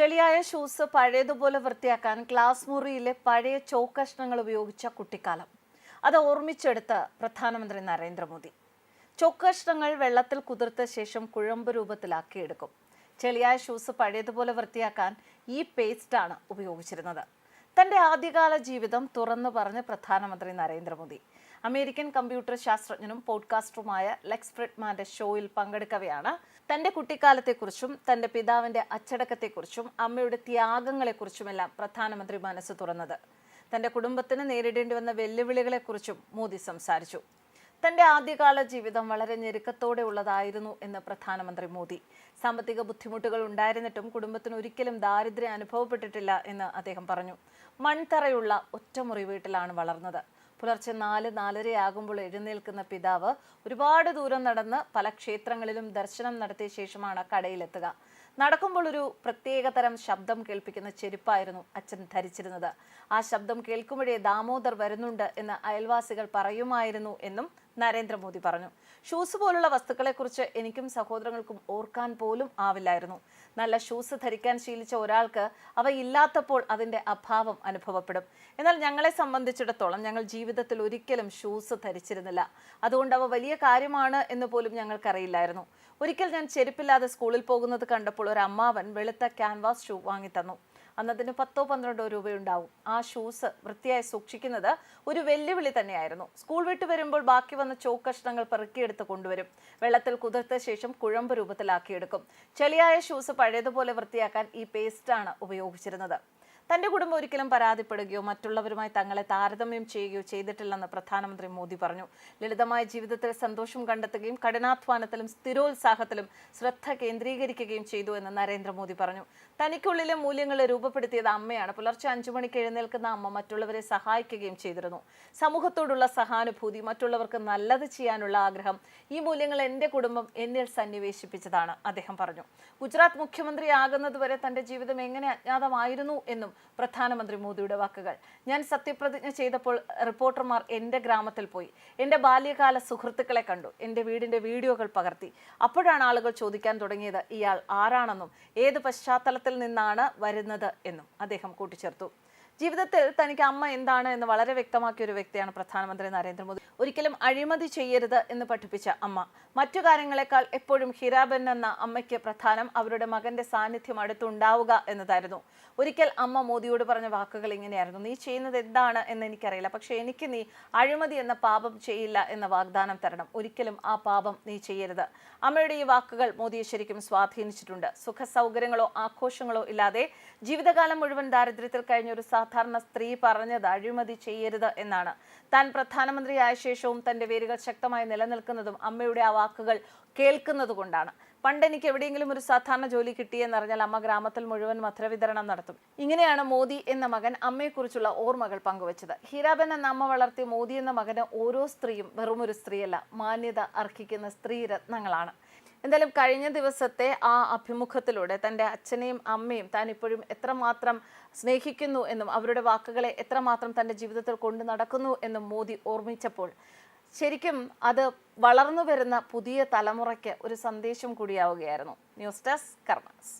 ചെളിയായ shoes പഴയതുപോലെ വൃത്തിയാക്കാൻ class മുറിയിലെ പഴയ ചോക്കഷ്ണങ്ങൾ ഉപയോഗിച്ച കുട്ടിക്കാലം. അത് ഓർമ്മിച്ചെടുത്ത് പ്രധാനമന്ത്രി നരേന്ദ്രമോദി. ചോക്കഷ്ണങ്ങൾ വെള്ളത്തിൽ കുതിർത്ത ശേഷം കുഴമ്പ് രൂപത്തിലാക്കിയെടുക്കും. ചെളിയായ ഷൂസ് പഴയതുപോലെ വൃത്തിയാക്കാൻ ഈ പേസ്റ്റാണ് ഉപയോഗിച്ചിരുന്നത്. തന്റെ ആദ്യകാല ജീവിതം തുറന്നു പറഞ്ഞ് പ്രധാനമന്ത്രി നരേന്ദ്രമോദി. അമേരിക്കൻ കമ്പ്യൂട്ടർ ശാസ്ത്രജ്ഞനും പോഡ്കാസ്റ്ററുമായ ലെക്സ് ഫ്രിഡ്മാന്റെ ഷോയിൽ പങ്കെടുക്കവെയാണ്. തന്റെ കുട്ടിക്കാലത്തെക്കുറിച്ചും തന്റെ പിതാവിന്റെ അച്ചടക്കത്തെക്കുറിച്ചും അമ്മയുടെ ത്യാഗങ്ങളെക്കുറിച്ചുമെല്ലാം പ്രധാനമന്ത്രി മനസ്സ് തുറന്നത്. തന്റെ കുടുംബത്തിന് നേരിടേണ്ടി വന്ന വെല്ലുവിളികളെക്കുറിച്ചും മോദി സംസാരിച്ചു. തന്റെ ആദ്യകാല ജീവിതം വളരെ ഞെരുക്കത്തോടെ ഉള്ളതായിരുന്നു എന്ന് പ്രധാനമന്ത്രി മോദി. സാമ്പത്തിക ബുദ്ധിമുട്ടുകൾ ഉണ്ടായിരുന്നിട്ടും കുടുംബത്തിന് ഒരിക്കലും ദാരിദ്ര്യം അനുഭവപ്പെട്ടിട്ടില്ല എന്ന് അദ്ദേഹം പറഞ്ഞു. മൺതറയുള്ള ഒറ്റമുറി വീട്ടിലാണ് വളർന്നത്. പുലർച്ചെ നാല് നാലരയാകുമ്പോൾ എഴുന്നേൽക്കുന്ന പിതാവ് ഒരുപാട് ദൂരം നടന്ന് പല ക്ഷേത്രങ്ങളിലും ദർശനം നടത്തിയ ശേഷമാണ് കടയിലെത്തുക. നടക്കുമ്പോൾ ഒരു പ്രത്യേകതരം ശബ്ദം കേൾപ്പിക്കുന്ന ചെരുപ്പായിരുന്നു അച്ഛൻ ധരിച്ചിരുന്നത്. ആ ശബ്ദം കേൾക്കുമ്പോഴേ ദാമോദർ വരുന്നുണ്ട് എന്ന് അയൽവാസികൾ പറയുമായിരുന്നു എന്നും നരേന്ദ്രമോദി പറഞ്ഞു. ഷൂസ് പോലുള്ള വസ്തുക്കളെക്കുറിച്ച് എനിക്കും സഹോദരങ്ങൾക്കും ഓർക്കാൻ പോലും ആവില്ലായിരുന്നു. നല്ല ഷൂസ് ധരിക്കാൻ ശീലിച്ച ഒരാൾക്ക് അവ ഇല്ലാത്തപ്പോൾ അതിന്റെ അഭാവം അനുഭവപ്പെടും. എന്നാൽ ഞങ്ങളെ സംബന്ധിച്ചിടത്തോളം ഞങ്ങൾ ജീവിതത്തിൽ ഒരിക്കലും ഷൂസ് ധരിച്ചിരുന്നില്ല. അതുകൊണ്ട് അവ വലിയ കാര്യമാണ് എന്ന് പോലും ഞങ്ങൾക്കറിയില്ലായിരുന്നു. ഒരിക്കൽ ഞാൻ ചെരുപ്പില്ലാതെ സ്കൂളിൽ പോകുന്നത് കണ്ടപ്പോൾ ഒരു അമ്മാവൻ വെളുത്ത ക്യാൻവാസ് ഷൂ വാങ്ങിത്തന്നു. അന്നതിന് പത്തോ പന്ത്രണ്ടോ രൂപയുണ്ടാവും. ആ ഷൂസ് വൃത്തിയായി സൂക്ഷിക്കുന്നത് ഒരു വെല്ലുവിളി തന്നെയായിരുന്നു. സ്കൂൾ വിട്ട് വരുമ്പോൾ ബാക്കി വന്ന ചോക്ക് കഷ്ണങ്ങൾ പെറുക്കിയെടുത്ത് കൊണ്ടുവരും. വെള്ളത്തിൽ കുതിർത്ത ശേഷം കുഴമ്പ് രൂപത്തിലാക്കിയെടുക്കും. ചെളിയായ ഷൂസ് പഴയതുപോലെ വൃത്തിയാക്കാൻ ഈ പേസ്റ്റാണ് ഉപയോഗിച്ചിരുന്നത്. തന്റെ കുടുംബം ഒരിക്കലും പരാതിപ്പെടുകയോ മറ്റുള്ളവരുമായി തങ്ങളെ താരതമ്യം ചെയ്യുകയോ ചെയ്തിട്ടില്ലെന്ന് പ്രധാനമന്ത്രി മോദി പറഞ്ഞു. ലളിതമായ ജീവിതത്തിൽ സന്തോഷം കണ്ടെത്തുകയും കഠിനാധ്വാനത്തിലും സ്ഥിരോത്സാഹത്തിലും ശ്രദ്ധ കേന്ദ്രീകരിക്കുകയും ചെയ്തു എന്ന് നരേന്ദ്രമോദി പറഞ്ഞു. തനിക്കുള്ളിലെ മൂല്യങ്ങളെ രൂപപ്പെടുത്തിയത് അമ്മയാണ്. പുലർച്ചെ അഞ്ചു മണിക്ക് എഴുന്നേൽക്കുന്ന അമ്മ മറ്റുള്ളവരെ സഹായിക്കുകയും ചെയ്തിരുന്നു. സമൂഹത്തോടുള്ള സഹാനുഭൂതി മറ്റുള്ളവർക്ക് നല്ലത് ചെയ്യാനുള്ള ആഗ്രഹം ഈ മൂല്യങ്ങൾ എന്റെ കുടുംബം എന്നിൽ സന്നിവേശിപ്പിച്ചതാണ് അദ്ദേഹം പറഞ്ഞു. ഗുജറാത്ത് മുഖ്യമന്ത്രിയാകുന്നതുവരെ തന്റെ ജീവിതം എങ്ങനെ അജ്ഞാതമായിരുന്നു എന്നും പ്രധാനമന്ത്രി മോദിയുടെ വാക്കുകൾ. ഞാൻ സത്യപ്രതിജ്ഞ ചെയ്തപ്പോൾ റിപ്പോർട്ടർമാർ എന്റെ ഗ്രാമത്തിൽ പോയി. എന്റെ ബാല്യകാല സുഹൃത്തുക്കളെ കണ്ടു. എന്റെ വീടിന്റെ വീഡിയോകൾ പകർത്തി. അപ്പോഴാണ് ആളുകൾ ചോദിക്കാൻ തുടങ്ങിയത് ഇയാൾ ആരാണെന്നും ഏത് പശ്ചാത്തലത്തിൽ നിന്നാണ് വരുന്നത് എന്നും? അദ്ദേഹം കൂട്ടിച്ചേർത്തു. ജീവിതത്തിൽ തനിക്ക് അമ്മ എന്താണ് എന്ന് വളരെ വ്യക്തമാക്കിയ ഒരു വ്യക്തിയാണ് പ്രധാനമന്ത്രി നരേന്ദ്രമോദി. ഒരിക്കലും അഴിമതി ചെയ്യരുത് എന്ന് പഠിപ്പിച്ച അമ്മ. മറ്റു കാര്യങ്ങളെക്കാൾ എപ്പോഴും ഹിരാബൻ എന്ന അമ്മയ്ക്ക് പ്രധാനം അവരുടെ മകന്റെ സാന്നിധ്യം അടുത്തുണ്ടാവുക എന്നതായിരുന്നു. ഒരിക്കൽ അമ്മ മോദിയോട് പറഞ്ഞ വാക്കുകൾ ഇങ്ങനെയായിരുന്നു. നീ ചെയ്യുന്നത് എന്താണ് എന്ന് എനിക്കറിയില്ല. പക്ഷെ എനിക്ക് നീ അഴിമതി എന്ന പാപം ചെയ്യില്ല എന്ന വാഗ്ദാനം തരണം. ഒരിക്കലും ആ പാപം നീ ചെയ്യരുത്. അമ്മയുടെ ഈ വാക്കുകൾ മോദിയെ ശരിക്കും സ്വാധീനിച്ചിട്ടുണ്ട്. സുഖ സൗകര്യങ്ങളോ ആഘോഷങ്ങളോ ഇല്ലാതെ ജീവിതകാലം മുഴുവൻ ദാരിദ്ര്യത്തിൽ കഴിഞ്ഞ ഒരു സാധാരണ സ്ത്രീ പറഞ്ഞത് അഴിമതി ചെയ്യരുത് എന്നാണ്. താൻ പ്രധാനമന്ത്രിയായ ശേഷവും തന്റെ വേരുകൾ ശക്തമായി നിലനിൽക്കുന്നതും അമ്മയുടെ ആ വാക്കുകൾ കേൾക്കുന്നത് കൊണ്ടാണ്. പണ്ട് എനിക്ക് എവിടെയെങ്കിലും ഒരു സാധാരണ ജോലി കിട്ടിയെന്ന് അറിഞ്ഞാൽ അമ്മ ഗ്രാമത്തിൽ മുഴുവൻ മധുര വിതരണം നടത്തും. ഇങ്ങനെയാണ് മോദി എന്ന മകൻ അമ്മയെക്കുറിച്ചുള്ള ഓർമ്മകൾ പങ്കുവച്ചത്. ഹീരാബൻ എന്ന അമ്മ വളർത്തിയ മോദി എന്ന മകന് ഓരോ സ്ത്രീയും വെറുമൊരു സ്ത്രീയല്ല മാന്യത അർഹിക്കുന്ന സ്ത്രീരത്നങ്ങളാണ് എന്തായാലും കഴിഞ്ഞ ദിവസത്തെ ആ അഭിമുഖത്തിലൂടെ തന്റെ അച്ഛനെയും അമ്മയും താൻ ഇപ്പോഴും എത്രമാത്രം സ്നേഹിക്കുന്നു എന്നും അവരുടെ വാക്കുകളെ എത്രമാത്രം തന്റെ ജീവിതത്തിൽ കൊണ്ടു നടക്കുന്നു എന്നും മോദി ഓർമ്മിച്ചപ്പോൾ ശരിക്കും അത് വളർന്നു വരുന്ന പുതിയ തലമുറയ്ക്ക് ഒരു സന്ദേശം കൂടിയാവുകയായിരുന്നു. News desk karmas